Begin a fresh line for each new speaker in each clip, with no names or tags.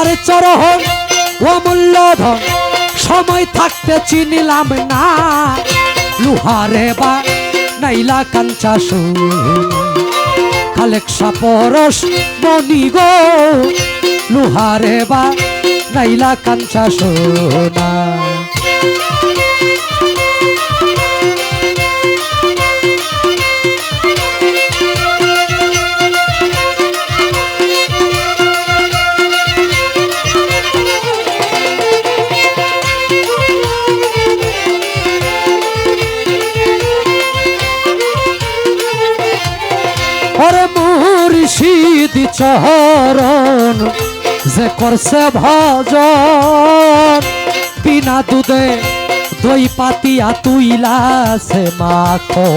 সারে চরহন অমূল্য ধন সময় থাকতে চিনিলাম না। লুহারে বা নাইলা কাঞ্চা খালেক সাপরস মনি গো। লুহারে বা নাইলা কাঞ্চা সোনা। মুর্শিদ চরণ, যে করছে ভজন। বিনা দুধে দই পাতিয়া তুইলা সে মাখো।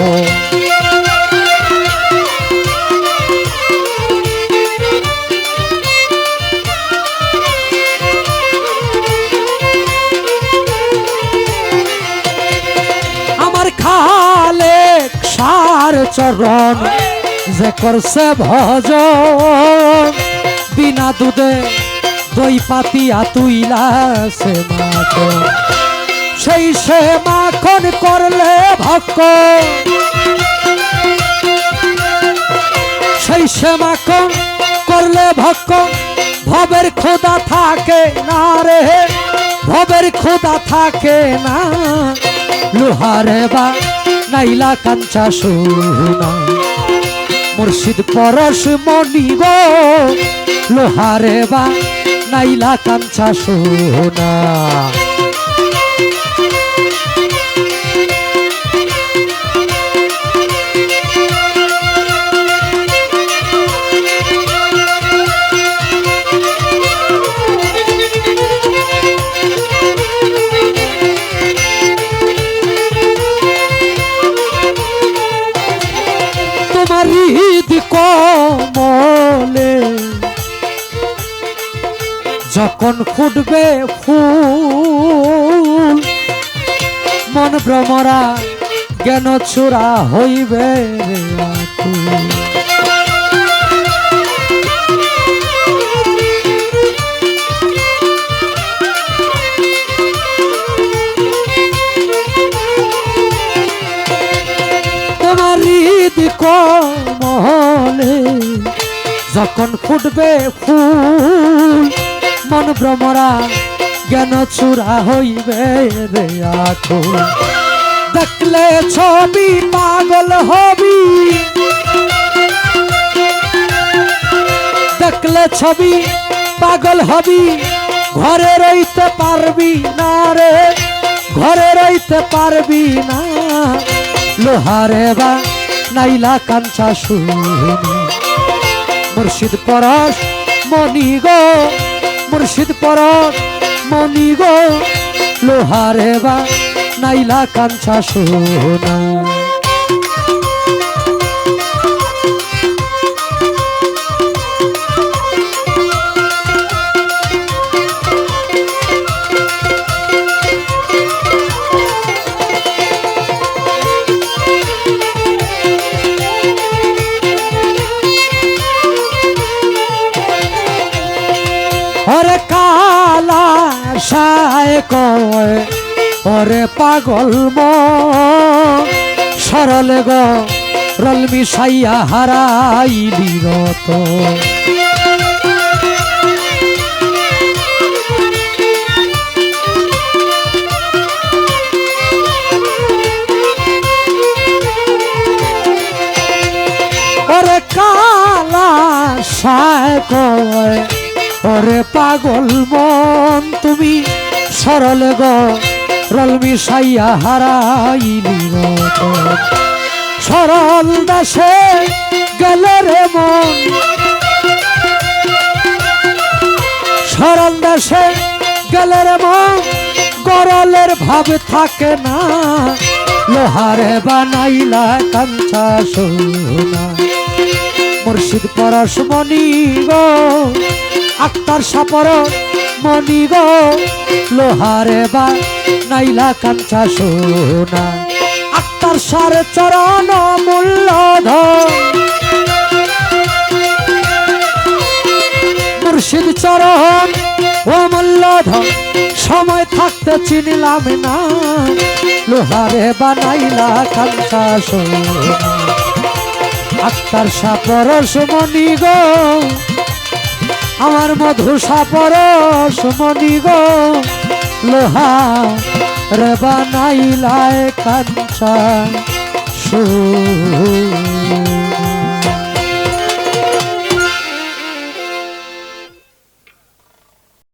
আমার খালে সার চরণ যে করছে ভজন, বিনা দুধে দই পাতিয়া তুইলা সে মাখন। সেই সে মাখন করলে ভক্ক সেই সে মাখন করলে ভক্ক ভবের খোদা থাকে না রে, ভবের খোদা থাকে না। লোহারে বা নাইলা কাঞ্চা সোনা। মুর্শিদ পরশ মনি গো লোহারে বা নাইলা কাঞ্চা সোনা। যখন ফুটবে ফুল মন ভ্রমরা জ্ঞান চূড়া হইবে। তোমার কমলে যখন ফুটবে ফুল মন ভ্রমরা, জ্ঞান চূড়া হইবে রে আখো দেখলে ছবি পাগল হবি। দেখলে ছবি পাগল হবি। ঘরে রইতে পারবি না রে, ঘরে রইতে পারবি না। লোহারে বা নাইলা কাঞ্চা শুনি মুর্শিদ পরশ মনি গো। মুর্শিদ পর মনি গো লোহারে বা নাইলা কাঞ্চা সোনা। কয় ওরে পাগল সরলে গ রলমি সাইয়া হারাইলি রত কয় ওরে পাগল মন তুমি সরল গো রলমি সাইয়া হারাইলি। সরল দাসে গেলে রে মন। সরল দাসে গেল রে মন, গরলের ভাব থাকে না। লোহারে বানাইলা কাঞ্চা সোনা। মুর্শিদ পরশ মনি গো আক্তার সাপর মনি গো, লোহারে বা নাইলা কাঞ্চা সোনা। আক্তার সার চরণ মূল্য মুর্শিদ চরণ ধন। সময় থাকতে চিনিলাম না, লোহারে বানাইলা কাঞ্চা সোনা। আক্তার সাপরস মণি গো আমার মধু সাপর সুমনি গো লোহা রে বানাইলায় কাঞ্চা সোনা